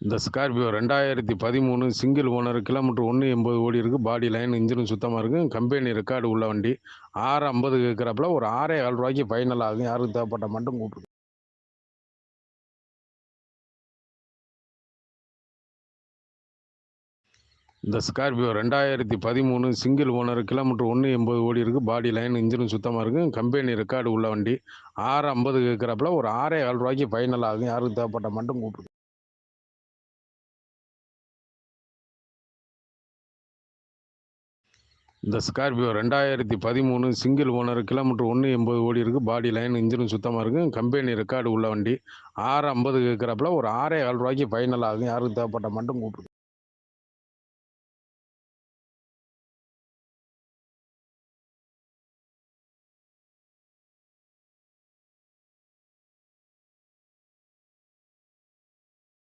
இந்த ஸ்கார்பியோ ரெண்டாயிரத்தி பதிமூணு சிங்கிள் ஓனர் கிலோமீட்டர் ஒன்று எண்பது ஓடி இருக்குது பாடி லைன் இன்ஜினும் சுத்தமாக இருக்குது கம்பெனி ரெக்கார்டு உள்ள வண்டி. ஆறு ஐம்பது கேட்குறப்பல ஒரு ஆறே ஏழு ரூபாய்க்கு ஃபைனல் ஆகும் யாருக்கு தேவைப்பட்ட மட்டும் கூப்பிடுங்க இந்த ஸ்கார்பியோ ரெண்டாயிரத்தி பதிமூணு சிங்கிள் ஓனர் கிலோமீட்டர் ஒன்று எண்பது ஓடி இருக்குது பாடி லைன் இன்ஜினும் சுத்தமாக இருக்குது கம்பெனி ரெக்கார்டு உள்ள வண்டி. ஆறு ஐம்பது கேட்குறப்பல ஒரு ஆறே ஏழு ரூபாய்க்கு ஃபைனல் ஆகும் யாருக்கு தேவைப்பட்ட மட்டும் கூப்பிடுங்க இந்த ஸ்கார்பியோ ரெண்டாயிரத்தி பதிமூணு சிங்கிள் ஓனர் கிலோமீட்டர் ஒன்று எண்பது ஓடி இருக்குது பாடி லைன் இன்ஜினும் சுத்தமாக இருக்குது கம்பெனி ரெக்கார்டு உள்ள வண்டி. ஆறு ஐம்பது கேட்குறாப்புல ஒரு ஆறே ஏழு ரூபாய்க்கு ஃபைனல் ஆகும். யாருக்கு தேவைப்பட்ட மட்டும் கூப்பிடு.